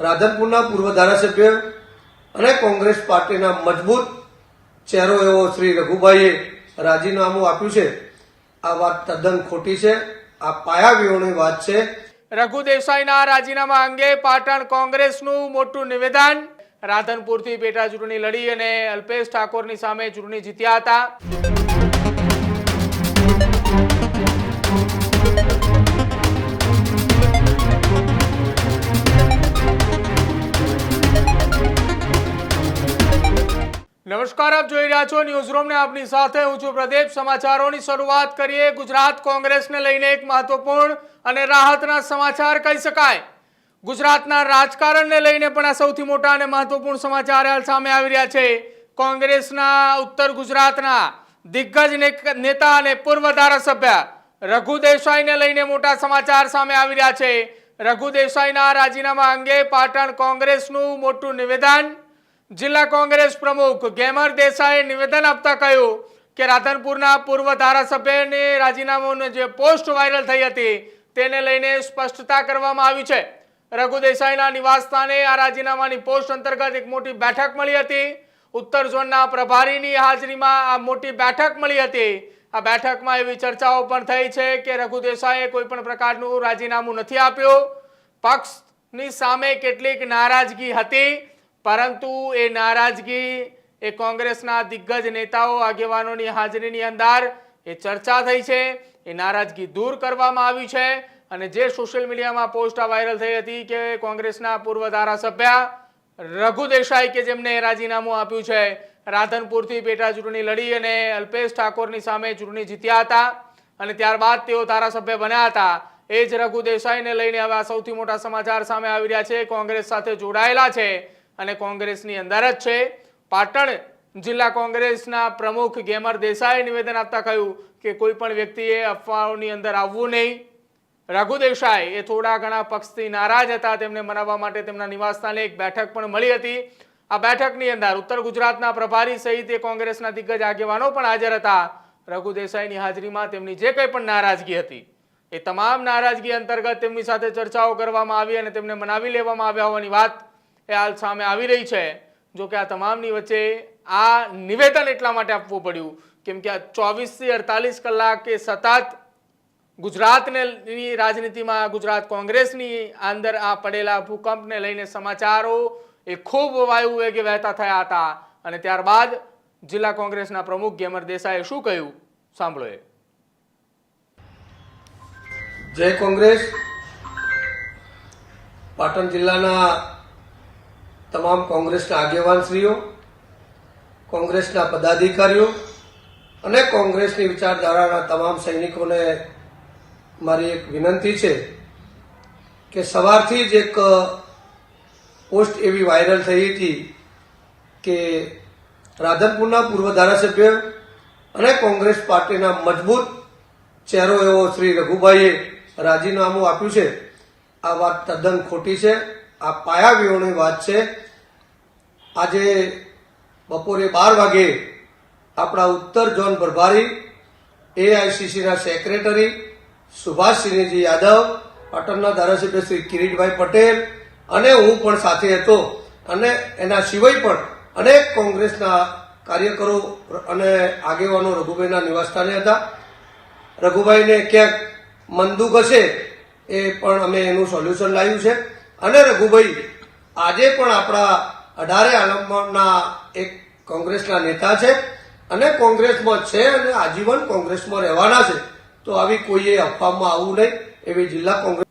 રાધનપુરના પૂર્વ ધારાસભ્ય અને કોંગ્રેસ પાર્ટીના મજબૂત ચહેરો એવો શ્રી રઘુભાઈએ રાજીનામું આપ્યું છે. આ વાત તદ્દન ખોટી છે. આ પાયાવીઓની વાત છે. રઘુ દેસાઈના રાજીનામા અંગે પાટણ કોંગ્રેસનું મોટું નિવેદન. રાધનપુરથી પેટા ચૂંટણી લડી અને અલ્પેશ ઠાકોરની સામે ચૂંટણી જીત્યા હતા. નમસ્કાર, આપ જોઈ રહ્યા છો ન્યૂઝ રૂમ ને આપની સાથે હું છું પ્રદીપ. સમાચારોની શરૂઆત કરીએ. ગુજરાત કોંગ્રેસને લઈને એક મહત્વપૂર્ણ અને રાહતના સમાચાર કહી શકાય. ગુજરાતના રાજકારણને લઈને પણ આ સૌથી મોટા અને મહત્વપૂર્ણ સમાચાર હાલ સામે આવી રહ્યા છે. કોંગ્રેસના ઉત્તર ગુજરાતના દિગ્ગજ નેતા અને પૂર્વ ધારાસભ્ય રઘુ દેસાઈને લઈને મોટા સમાચાર સામે આવી રહ્યા છે. રઘુ દેસાઈના રાજીનામા અંગે પાટણ કોંગ્રેસનું મોટું નિવેદન જિલ્લા કોંગ્રેસ પ્રમુખ ગેમર દેસાઈએ નિવેદન આપતા કહ્યું કે રાધનપુરના પૂર્વ ધારાસભ્યને રાજીનામાની જે પોસ્ટ વાયરલ થઈ હતી તેને લઈને સ્પષ્ટતા કરવામાં આવી છે. રઘુ દેસાઈના નિવાસસ્થાને આ રાજીનામાની પોસ્ટ અંતર્ગત એક મોટી બેઠક મળી હતી. ઉત્તર ઝોનના પ્રભારીની હાજરીમાં આ મોટી બેઠક મળી હતી. આ બેઠકમાં એવી ચર્ચાઓ પણ થઈ છે કે રઘુ દેસાઈએ કોઈ પણ પ્રકારનું રાજીનામું નથી આપ્યું. પક્ષની સામે કેટલીક નારાજગી હતી. પરંતુ એ નારાજગી એ કોંગ્રેસના દિગ્ગજ નેતાઓ, આગેવાનોની હાજરીની અંદર એ ચર્ચા થઈ છે, એ નારાજગી દૂર કરવામાં આવી છે અને જે સોશિયલ મીડિયામાં પોસ્ટ વાયરલ થઈ હતી કે કોંગ્રેસના પૂર્વ ધારાસભ્ય રઘુ દેસાઈ કે જેમને રાજીનામું આપ્યું છે, રાધનપુરથી પેટા ચૂંટણી લડી અને અલ્પેશ ઠાકોરની સામે ચૂંટણી જીત્યા હતા અને ત્યારબાદ તેઓ ધારાસભ્ય બન્યા હતા. એ જ રઘુ દેસાઈને લઈને હવે સૌથી મોટા સમાચાર સામે આવી રહ્યા છે. કોંગ્રેસ સાથે જોડાયેલા છે. અને કોંગ્રેસની અંદર જ છે. પાટણ જિલ્લા કોંગ્રેસના પ્રમુખ ગેમર દેસાઈએ નિવેદન આપતા કહ્યું કે કોઈ પણ વ્યક્તિએ અફવાઓની અંદર આવવું નહીં. રઘુ દેસાઈ એ થોડા ઘણા પક્ષથી નારાજ હતા. તેમને મનાવવા માટે તેમના નિવાસસ્થાને એક બેઠક પણ મળી હતી. આ બેઠકની અંદર ઉત્તર ગુજરાતના પ્રભારી સહિત એ કોંગ્રેસના દિગ્ગજ આગેવાનો પણ હાજર હતા. રઘુ દેસાઈની હાજરીમાં તેમની જે કંઈ પણ નારાજગી હતી, એ તમામ નારાજગી અંતર્ગત તેમની સાથે ચર્ચાઓ કરવામાં આવી અને તેમને મનાવી લેવામાં આવ્યા હોવાની વાત એ હાલ સામે આવી રહી છે. જો કે આ તમામની વચ્ચે આ નિવેદન એટલા માટે આપવું પડ્યું. કેમ કે આ ચોવીસથી અડતાલીસ કલાક સતત ગુજરાતને રાજનીતિમાં ગુજરાત કોંગ્રેસની અંદર આ પડેલા ભૂકંપને લઈને સમાચારો એ ખૂબ વાયુ વેગે વહેતા થયા હતા. અને ત્યારબાદ જિલ્લા કોંગ્રેસના પ્રમુખ ગેમર દેસાઈએ શું કહ્યું? સાંભળો એ. જય કોંગ્રેસ. પાટણ જિલ્લાના તમામ કોંગ્રેસના આગેવાનશ્રીઓ, કોંગ્રેસના પદાધિકારીઓ અને કોંગ્રેસની વિચારધારાના તમામ સૈનિકોને મારી એક વિનંતી છે કે સવારથી જ એક પોસ્ટ એવી વાયરલ થઈ હતી કે રાધનપુરના પૂર્વ ધારાસભ્ય અને કોંગ્રેસ પાર્ટીના મજબૂત ચહેરો એવો શ્રી રઘુભાઈએ રાજીનામું આપ્યું છે. આ વાત તદ્દન ખોટી છે. આ પાયાવીઓની વાત છે. આજે બપોરે બાર વાગે આપણા ઉત્તર ઝોન પ્રભારી એઆઈસીસીના સેક્રેટરી સુભાષ સિંહજી યાદવ, પાટણના ધારાસભ્ય શ્રી કિરીટભાઈ પટેલ અને હું પણ સાથે હતો અને એના સિવાય પણ અનેક કોંગ્રેસના કાર્યકરો અને આગેવાનો રઘુભાઈના નિવાસસ્થાને હતા. રઘુભાઈને ક્યાંક મનદુખ હશે એ પણ અમે એનું સોલ્યુશન લાવ્યું છે. અને રઘુભાઈ, આજે પણ આપણા અઢારે આલમના એક કોંગ્રેસના નેતા છે અને કોંગ્રેસમાં છે અને આજીવન કોંગ્રેસમાં રહેવાના છે. તો આવી કોઈએ અફવામાં આવવું નહીં, એવી જિલ્લા કોંગ્રેસ